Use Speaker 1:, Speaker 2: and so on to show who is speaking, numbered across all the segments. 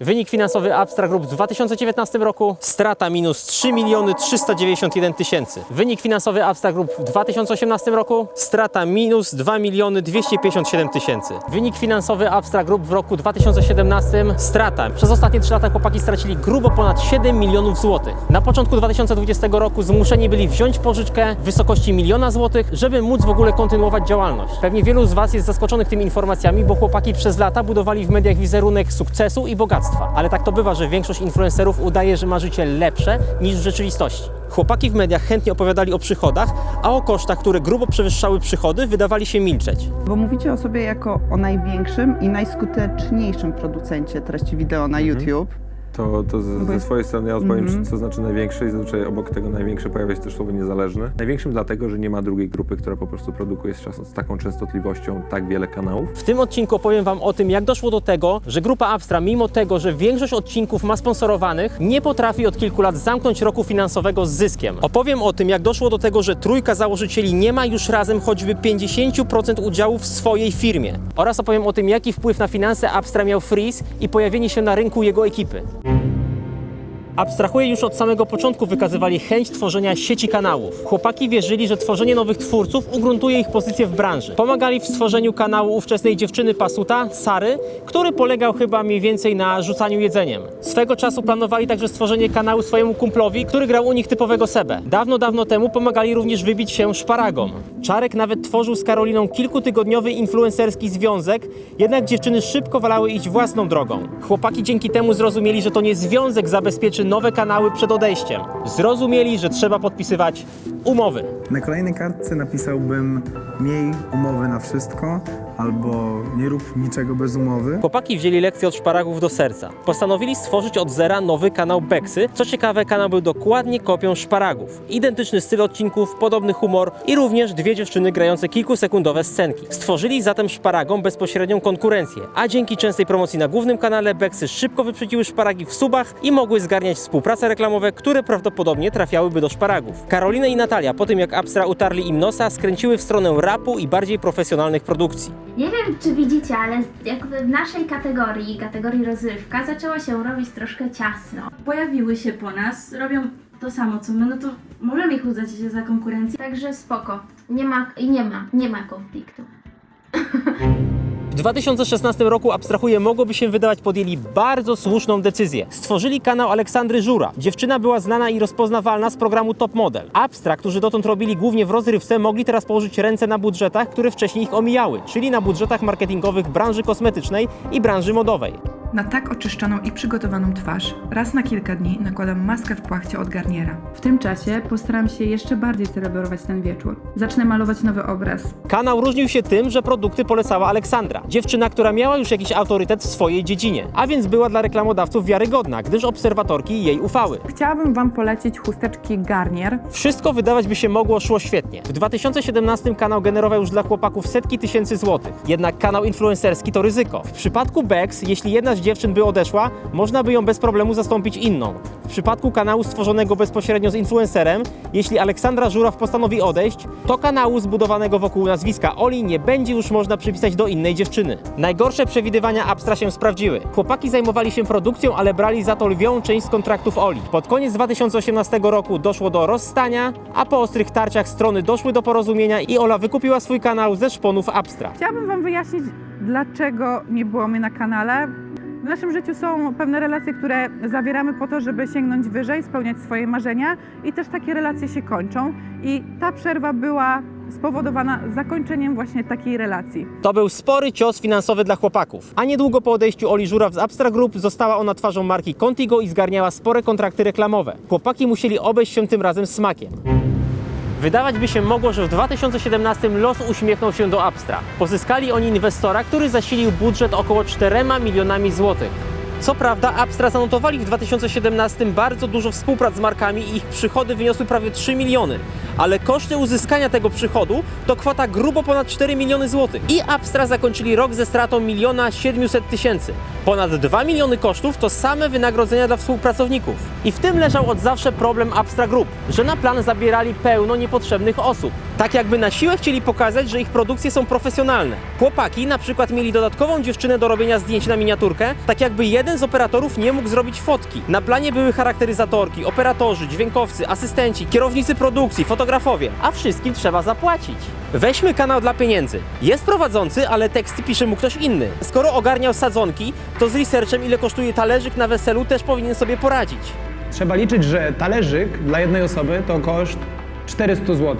Speaker 1: Wynik finansowy Abstract Group w 2019 roku strata minus 3 miliony 391 tysięcy. Wynik finansowy Abstract Group w 2018 roku strata minus 2 miliony 257 tysięcy. Wynik finansowy Abstract Group w roku 2017 strata. Przez ostatnie 3 lata chłopaki stracili grubo ponad 7 milionów złotych. Na początku 2020 roku zmuszeni byli wziąć pożyczkę w wysokości miliona złotych, żeby móc w ogóle kontynuować działalność. Pewnie wielu z Was jest zaskoczonych tymi informacjami, bo chłopaki przez lata budowali w mediach wizerunek sukcesu i bogactwa. Ale tak to bywa, że większość influencerów udaje, że ma życie lepsze niż w rzeczywistości. Chłopaki w mediach chętnie opowiadali o przychodach, a o kosztach, które grubo przewyższały przychody, wydawali się milczeć.
Speaker 2: Bo mówicie o sobie jako o największym i najskuteczniejszym producencie treści wideo na YouTube.
Speaker 3: To, to ze
Speaker 2: jest-
Speaker 3: swojej strony ja odpowiem,
Speaker 2: Mhm.
Speaker 3: co znaczy największy i zazwyczaj obok tego największy pojawia się też słowo niezależny. Największym dlatego, że nie ma drugiej grupy, która po prostu produkuje z, czas- z taką częstotliwością tak wiele kanałów.
Speaker 1: W tym odcinku opowiem Wam o tym, jak doszło do tego, że grupa Abstra, mimo tego, że większość odcinków ma sponsorowanych, nie potrafi od kilku lat zamknąć roku finansowego z zyskiem. Opowiem o tym, jak doszło do tego, że trójka założycieli nie ma już razem choćby 50% udziałów w swojej firmie. Oraz opowiem o tym, jaki wpływ na finanse Abstra miał Freeze i pojawienie się na rynku jego ekipy. thank you. Abstrahuję już od samego początku wykazywali chęć tworzenia sieci kanałów. Chłopaki wierzyli, że tworzenie nowych twórców ugruntuje ich pozycję w branży. Pomagali w stworzeniu kanału ówczesnej dziewczyny Pasuta, Sary, który polegał chyba mniej więcej na rzucaniu jedzeniem. Swego czasu planowali także stworzenie kanału swojemu kumplowi, który grał u nich typowego Sebę. Dawno, dawno temu pomagali również wybić się szparagom. Czarek nawet tworzył z Karoliną kilkutygodniowy influencerski związek, jednak dziewczyny szybko wolały iść własną drogą. Chłopaki dzięki temu zrozumieli, że to nie związek zabezpieczy nowe kanały przed odejściem. Zrozumieli, że trzeba podpisywać umowy.
Speaker 4: Na kolejnej kartce napisałbym miej umowy na wszystko albo nie rób niczego bez umowy.
Speaker 1: Chłopaki wzięli lekcję od szparagów do serca. Postanowili stworzyć od zera nowy kanał Beksy. Co ciekawe, kanał był dokładnie kopią szparagów. Identyczny styl odcinków, podobny humor i również dwie dziewczyny grające kilkusekundowe scenki. Stworzyli zatem szparagom bezpośrednią konkurencję, a dzięki częstej promocji na głównym kanale Beksy szybko wyprzedziły szparagi w subach i mogły zgarniać współprace reklamowe, które prawdopodobnie trafiałyby do szparagów. Karolina i Natalia, po tym jak Abstra utarli im nosa, skręciły w stronę rapu i bardziej profesjonalnych produkcji.
Speaker 5: Nie wiem, czy widzicie, ale jakby w naszej kategorii, kategorii rozrywka, zaczęło się robić troszkę ciasno.
Speaker 6: pojawiły się po nas, robią to samo co my, no to możemy ich uznać za konkurencję.
Speaker 5: Także spoko. Nie ma, i nie ma, nie ma konfliktu.
Speaker 1: W 2016 roku, abstrahuję, mogłoby się wydawać, podjęli bardzo słuszną decyzję. Stworzyli kanał Aleksandry Żura. Dziewczyna była znana i rozpoznawalna z programu Top Model. Abstra, którzy dotąd robili głównie w rozrywce, mogli teraz położyć ręce na budżetach, które wcześniej ich omijały, czyli na budżetach marketingowych branży kosmetycznej i branży modowej.
Speaker 7: Na tak oczyszczoną i przygotowaną twarz raz na kilka dni nakładam maskę w płachcie od Garniera. W tym czasie postaram się jeszcze bardziej celebrować ten wieczór. Zacznę malować nowy obraz.
Speaker 1: Kanał różnił się tym, że produkty polecała Aleksandra. Dziewczyna, która miała już jakiś autorytet w swojej dziedzinie, a więc była dla reklamodawców wiarygodna, gdyż obserwatorki jej ufały.
Speaker 7: Chciałabym Wam polecić chusteczki Garnier.
Speaker 1: Wszystko wydawać by się mogło szło świetnie. W 2017 kanał generował już dla chłopaków setki tysięcy złotych. Jednak kanał influencerski to ryzyko. W przypadku Bex, jeśli jedna z dziewczyn by odeszła, można by ją bez problemu zastąpić inną. W przypadku kanału stworzonego bezpośrednio z influencerem, jeśli Aleksandra Żuraw postanowi odejść, to kanału zbudowanego wokół nazwiska Oli nie będzie już można przypisać do innej dziewczyny. Najgorsze przewidywania Abstra się sprawdziły. Chłopaki zajmowali się produkcją, ale brali za to lwią część z kontraktów Oli. Pod koniec 2018 roku doszło do rozstania, a po ostrych tarciach strony doszły do porozumienia i Ola wykupiła swój kanał ze szponów Abstra.
Speaker 8: Chciałabym Wam wyjaśnić, dlaczego nie było mnie na kanale. W naszym życiu są pewne relacje, które zawieramy po to, żeby sięgnąć wyżej, spełniać swoje marzenia i też takie relacje się kończą. I ta przerwa była spowodowana zakończeniem właśnie takiej relacji.
Speaker 1: To był spory cios finansowy dla chłopaków. A niedługo po odejściu Oli Żuraw z Abstra Group została ona twarzą marki Contigo i zgarniała spore kontrakty reklamowe. Chłopaki musieli obejść się tym razem smakiem. Wydawać by się mogło, że w 2017 los uśmiechnął się do Abstra. Pozyskali oni inwestora, który zasilił budżet około 4 milionami złotych. Co prawda, Abstra zanotowali w 2017 bardzo dużo współprac z markami i ich przychody wyniosły prawie 3 miliony, ale koszty uzyskania tego przychodu to kwota grubo ponad 4 miliony złotych. I Abstra zakończyli rok ze stratą miliona 700 tysięcy. Ponad 2 miliony kosztów to same wynagrodzenia dla współpracowników. I w tym leżał od zawsze problem Abstra Group, że na plan zabierali pełno niepotrzebnych osób. Tak jakby na siłę chcieli pokazać, że ich produkcje są profesjonalne. Chłopaki na przykład mieli dodatkową dziewczynę do robienia zdjęć na miniaturkę, tak jakby jeden z operatorów nie mógł zrobić fotki. Na planie były charakteryzatorki, operatorzy, dźwiękowcy, asystenci, kierownicy produkcji, fotografowie, a wszystkim trzeba zapłacić. Weźmy kanał dla pieniędzy. Jest prowadzący, ale teksty pisze mu ktoś inny. Skoro ogarniał sadzonki, to z researchem ile kosztuje talerzyk na weselu też powinien sobie poradzić.
Speaker 9: Trzeba liczyć, że talerzyk dla jednej osoby to koszt 400 zł.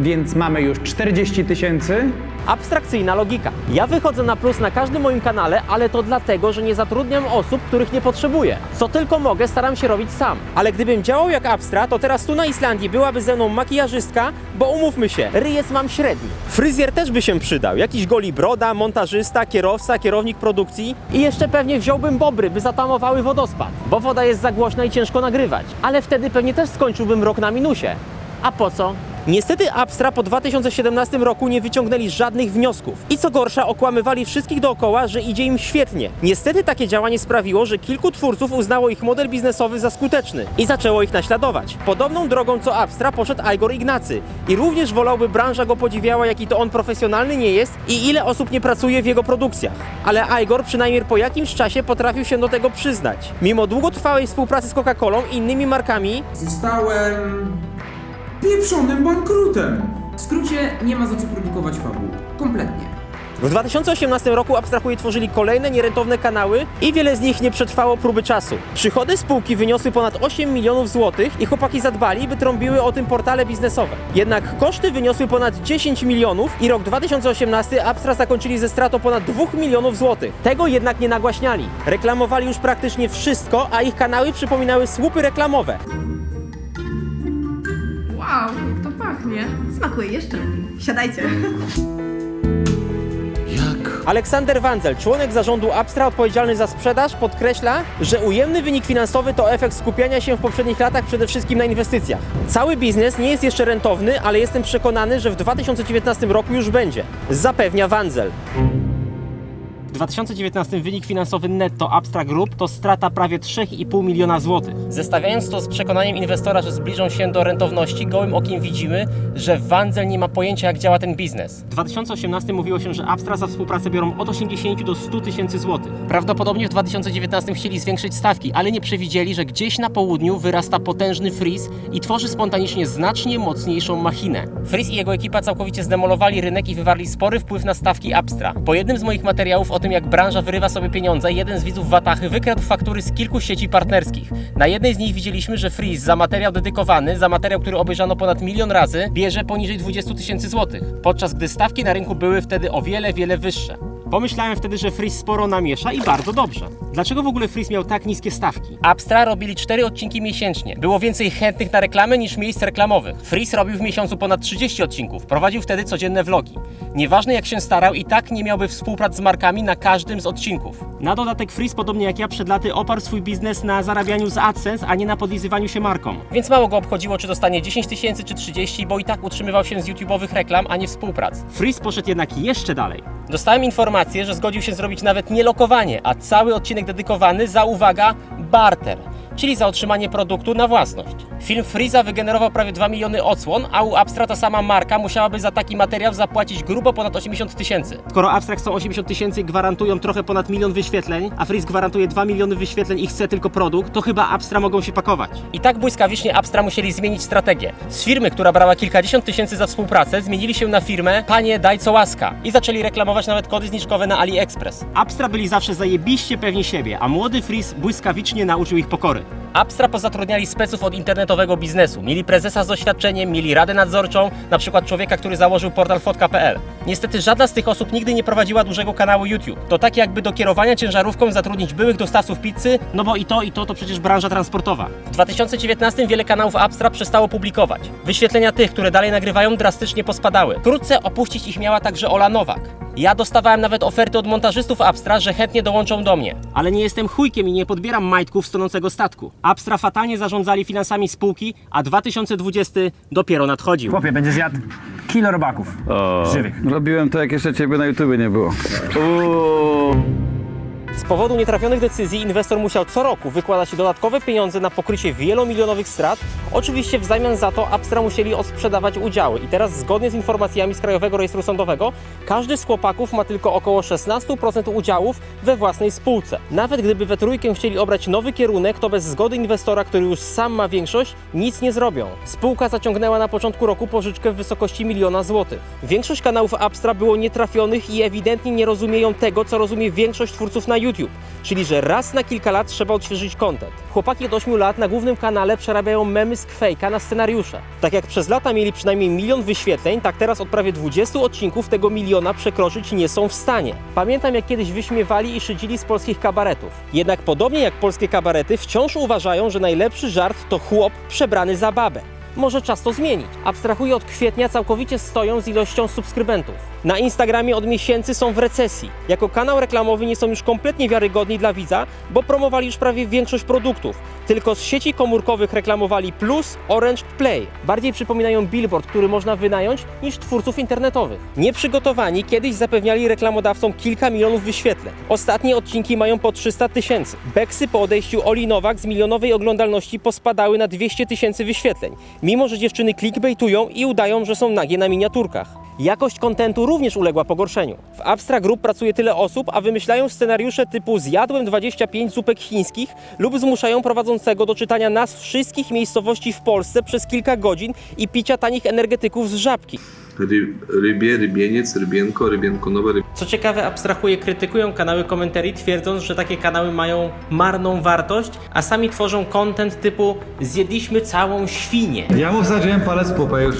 Speaker 9: Więc mamy już 40 tysięcy.
Speaker 1: Abstrakcyjna logika. Ja wychodzę na plus na każdym moim kanale, ale to dlatego, że nie zatrudniam osób, których nie potrzebuję. Co tylko mogę, staram się robić sam. Ale gdybym działał jak Abstra, to teraz tu na Islandii byłaby ze mną makijażystka, bo umówmy się, ryjec mam średni. Fryzjer też by się przydał. Jakiś goli broda, montażysta, kierowca, kierownik produkcji i jeszcze pewnie wziąłbym bobry, by zatamowały wodospad, bo woda jest za głośna i ciężko nagrywać. Ale wtedy pewnie też skończyłbym rok na minusie. A po co? Niestety Abstra po 2017 roku nie wyciągnęli żadnych wniosków. I co gorsza, okłamywali wszystkich dookoła, że idzie im świetnie. Niestety takie działanie sprawiło, że kilku twórców uznało ich model biznesowy za skuteczny i zaczęło ich naśladować. Podobną drogą co Abstra poszedł Igor Ignacy. I również wolałby branża go podziwiała, jaki to on profesjonalny nie jest i ile osób nie pracuje w jego produkcjach. Ale Igor przynajmniej po jakimś czasie potrafił się do tego przyznać. Mimo długotrwałej współpracy z Coca-Colą i innymi markami,
Speaker 10: Zostałem pieprzonym bankrutem. W skrócie, nie ma za co produkować fabuł. Kompletnie.
Speaker 1: W 2018 roku abstrahuję tworzyli kolejne nierentowne kanały i wiele z nich nie przetrwało próby czasu. Przychody spółki wyniosły ponad 8 milionów złotych i chłopaki zadbali, by trąbiły o tym portale biznesowe. Jednak koszty wyniosły ponad 10 milionów i rok 2018 Abstra zakończyli ze stratą ponad 2 milionów złotych. Tego jednak nie nagłaśniali. Reklamowali już praktycznie wszystko, a ich kanały przypominały słupy reklamowe.
Speaker 7: Wow, to pachnie.
Speaker 2: Smakuje jeszcze lepiej. Siadajcie.
Speaker 1: Aleksander Wandzel, członek zarządu Abstra odpowiedzialny za sprzedaż, podkreśla, że ujemny wynik finansowy to efekt skupiania się w poprzednich latach przede wszystkim na inwestycjach. Cały biznes nie jest jeszcze rentowny, ale jestem przekonany, że w 2019 roku już będzie. Zapewnia Wandzel. W 2019 wynik finansowy netto Abstract Group to strata prawie 3,5 miliona złotych. Zestawiając to z przekonaniem inwestora, że zbliżą się do rentowności, gołym okiem widzimy, że Wandzel nie ma pojęcia jak działa ten biznes. W 2018 mówiło się, że Abstra za współpracę biorą od 80 do 100 tysięcy złotych. Prawdopodobnie w 2019 chcieli zwiększyć stawki, ale nie przewidzieli, że gdzieś na południu wyrasta potężny Freeze i tworzy spontanicznie znacznie mocniejszą machinę. Freeze i jego ekipa całkowicie zdemolowali rynek i wywarli spory wpływ na stawki Abstra. Po jednym z moich materiałów o tym, jak branża wyrywa sobie pieniądze, jeden z widzów Watachy wykradł faktury z kilku sieci partnerskich. Na jednej z nich widzieliśmy, że Freeze za materiał dedykowany, za materiał, który obejrzano ponad milion razy, bierze poniżej 20 tysięcy złotych, podczas gdy stawki na rynku były wtedy o wiele, wiele wyższe. Pomyślałem wtedy, że Freeze sporo namiesza i bardzo dobrze. Dlaczego w ogóle Freeze miał tak niskie stawki? Abstra robili 4 odcinki miesięcznie. Było więcej chętnych na reklamę niż miejsc reklamowych. Freeze robił w miesiącu ponad 30 odcinków. Prowadził wtedy codzienne vlogi. Nieważne jak się starał, i tak nie miałby współprac z markami na każdym z odcinków. Na dodatek Freeze, podobnie jak ja przed laty, oparł swój biznes na zarabianiu z AdSense, a nie na podlizywaniu się markom. Więc mało go obchodziło, czy dostanie 10 tysięcy czy 30, bo i tak utrzymywał się z YouTube'owych reklam, a nie współprac. Freeze poszedł jednak jeszcze dalej. Dostałem informację, że zgodził się zrobić nawet nie lokowanie, a cały odcinek dedykowany za, uwaga, barter, czyli za otrzymanie produktu na własność. Film Freeza wygenerował prawie 2 miliony odsłon, a u Abstra ta sama marka musiałaby za taki materiał zapłacić grubo ponad 80 tysięcy. Skoro Abstract są 80 tysięcy i gwarantują trochę ponad milion wyświetleń, a Freeze gwarantuje 2 miliony wyświetleń i chce tylko produkt, to chyba Abstra mogą się pakować. I tak błyskawicznie Abstra musieli zmienić strategię. Z firmy, która brała kilkadziesiąt tysięcy za współpracę, zmienili się na firmę Panie daj co łaska i zaczęli reklamować nawet kody zniżkowe na AliExpress. Abstra byli zawsze zajebiście pewni siebie, a młody Freeze błyskawicznie nauczył ich pokory. Abstra pozatrudniali speców od internetowego biznesu. Mieli prezesa z doświadczeniem, mieli radę nadzorczą, na przykład człowieka, który założył portal fotka.pl. Niestety żadna z tych osób nigdy nie prowadziła dużego kanału YouTube. To tak jakby do kierowania ciężarówką zatrudnić byłych dostawców pizzy, no bo i to i to to przecież branża transportowa. W 2019 wiele kanałów Abstra przestało publikować. Wyświetlenia tych, które dalej nagrywają, drastycznie pospadały. Wkrótce opuścić ich miała także Ola Nowak. Ja dostawałem nawet oferty od montażystów Abstra, że chętnie dołączą do mnie. Ale nie jestem chujkiem i nie podbieram majtków z tonącego statku. Abstra fatalnie zarządzali finansami spółki, a 2020 dopiero nadchodził.
Speaker 9: Chłopie, będziesz jadł kilo robaków. Żywych.
Speaker 11: Robiłem to, jak jeszcze ciebie na YouTube nie było.
Speaker 1: Z powodu nietrafionych decyzji inwestor musiał co roku wykładać dodatkowe pieniądze na pokrycie wielomilionowych strat. Oczywiście w zamian za to Abstra musieli odsprzedawać udziały i teraz zgodnie z informacjami z Krajowego Rejestru Sądowego każdy z chłopaków ma tylko około 16% udziałów we własnej spółce. Nawet gdyby we trójkę chcieli obrać nowy kierunek, to bez zgody inwestora, który już sam ma większość, nic nie zrobią. Spółka zaciągnęła na początku roku pożyczkę w wysokości miliona złotych. Większość kanałów Abstra było nietrafionych i ewidentnie nie rozumieją tego, co rozumie większość twórców na YouTube, czyli że raz na kilka lat trzeba odświeżyć content. Chłopaki od 8 lat na głównym kanale przerabiają memy z Quake'a na scenariusze. Tak jak przez lata mieli przynajmniej milion wyświetleń, tak teraz od prawie 20 odcinków tego miliona przekroczyć nie są w stanie. Pamiętam jak kiedyś wyśmiewali i szydzili z polskich kabaretów. Jednak podobnie jak polskie kabarety wciąż uważają, że najlepszy żart to chłop przebrany za babę. Może czas to zmienić. Abstrahuję od kwietnia całkowicie stoją z ilością subskrybentów. Na Instagramie od miesięcy są w recesji. Jako kanał reklamowy nie są już kompletnie wiarygodni dla widza, bo promowali już prawie większość produktów. Tylko z sieci komórkowych reklamowali Plus, Orange, Play. Bardziej przypominają billboard, który można wynająć, niż twórców internetowych. Nieprzygotowani kiedyś zapewniali reklamodawcom kilka milionów wyświetleń. Ostatnie odcinki mają po 300 tysięcy. Beksy po odejściu Oli Nowak z milionowej oglądalności pospadały na 200 tysięcy wyświetleń, mimo że dziewczyny clickbaitują i udają, że są nagie na miniaturkach. Jakość kontentu również uległa pogorszeniu. W Abstra Group pracuje tyle osób, a wymyślają scenariusze typu zjadłem 25 zupek chińskich lub zmuszają prowadzącego do czytania nazw wszystkich miejscowości w Polsce przez kilka godzin i picia tanich energetyków z żabki.
Speaker 11: Rybie, rybieniec, rybienko, rybienkonowe, ryb...
Speaker 1: Co ciekawe, abstrahuje, krytykują kanały komentarii, twierdząc, że takie kanały mają marną wartość, a sami tworzą content typu zjedliśmy całą świnię.
Speaker 12: Ja mu wsadziłem palec w pupę już.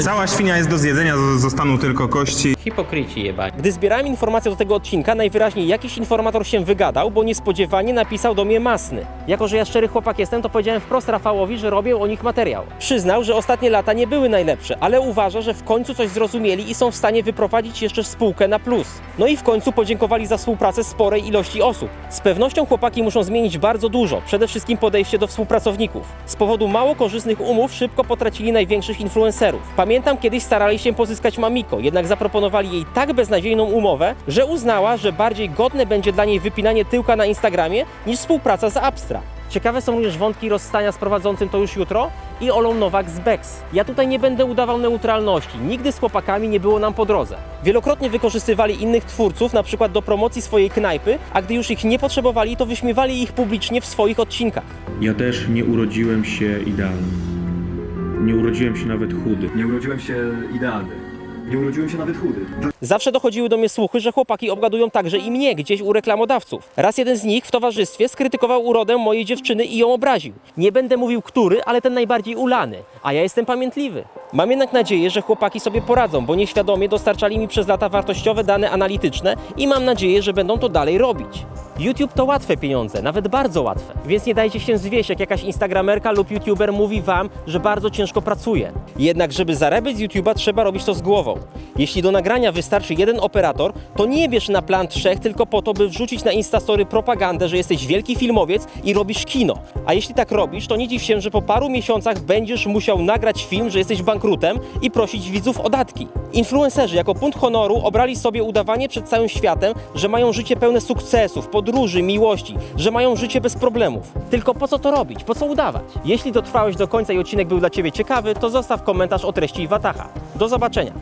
Speaker 13: Cała świnia jest do zjedzenia, zostaną tylko kości.
Speaker 1: Hipokryci jeba. Gdy zbierałem informacje do tego odcinka, najwyraźniej jakiś informator się wygadał, bo niespodziewanie napisał do mnie masny. Jako, że ja szczery chłopak jestem, to powiedziałem wprost Rafałowi, że robię o nich materiał. Przyznał, że ostatnie lata nie były najlepsze, ale uważa, że w końcu coś zrozumieli i są w stanie wyprowadzić jeszcze spółkę na plus. No i w końcu podziękowali za współpracę sporej ilości osób. Z pewnością chłopaki muszą zmienić bardzo dużo, przede wszystkim podejście do współpracowników. Z powodu mało korzystnych umów szybko potracili największych influencerów. Pamiętam kiedyś starali się pozyskać Mamiko, jednak zaproponowali jej tak beznadziejną umowę, że uznała, że bardziej godne będzie dla niej wypinanie tyłka na Instagramie niż współpraca z Abstra. Ciekawe są również wątki rozstania z prowadzącym to już jutro i Olą Nowak z Bex. Ja tutaj nie będę udawał neutralności, nigdy z chłopakami nie było nam po drodze. Wielokrotnie wykorzystywali innych twórców, na przykład do promocji swojej knajpy, a gdy już ich nie potrzebowali, to wyśmiewali ich publicznie w swoich odcinkach.
Speaker 14: Ja też nie urodziłem się idealny. Nie urodziłem się nawet chudy.
Speaker 12: Nie urodziłem się idealny. Nie urodziłem się nawet chudy.
Speaker 1: Zawsze dochodziły do mnie słuchy, że chłopaki obgadują także i mnie gdzieś u reklamodawców. Raz jeden z nich w towarzystwie skrytykował urodę mojej dziewczyny i ją obraził. Nie będę mówił który, ale ten najbardziej ulany, a ja jestem pamiętliwy. Mam jednak nadzieję, że chłopaki sobie poradzą, bo nieświadomie dostarczali mi przez lata wartościowe dane analityczne i mam nadzieję, że będą to dalej robić. YouTube to łatwe pieniądze, nawet bardzo łatwe. Więc nie dajcie się zwieść, jak jakaś instagramerka lub youtuber mówi wam, że bardzo ciężko pracuje. Jednak, żeby zarabiać z YouTube'a, trzeba robić to z głową. Jeśli do nagrania wystarczy jeden operator, to nie bierz na plan trzech tylko po to, by wrzucić na Instastory propagandę, że jesteś wielki filmowiec i robisz kino. A jeśli tak robisz, to nie dziw się, że po paru miesiącach będziesz musiał nagrać film, że jesteś bankrutem i prosić widzów o datki. Influencerzy jako punkt honoru obrali sobie udawanie przed całym światem, że mają życie pełne sukcesów, podróży, miłości, że mają życie bez problemów. Tylko po co to robić? Po co udawać? Jeśli dotrwałeś do końca i odcinek był dla Ciebie ciekawy, to zostaw komentarz o treści Watacha. Do zobaczenia.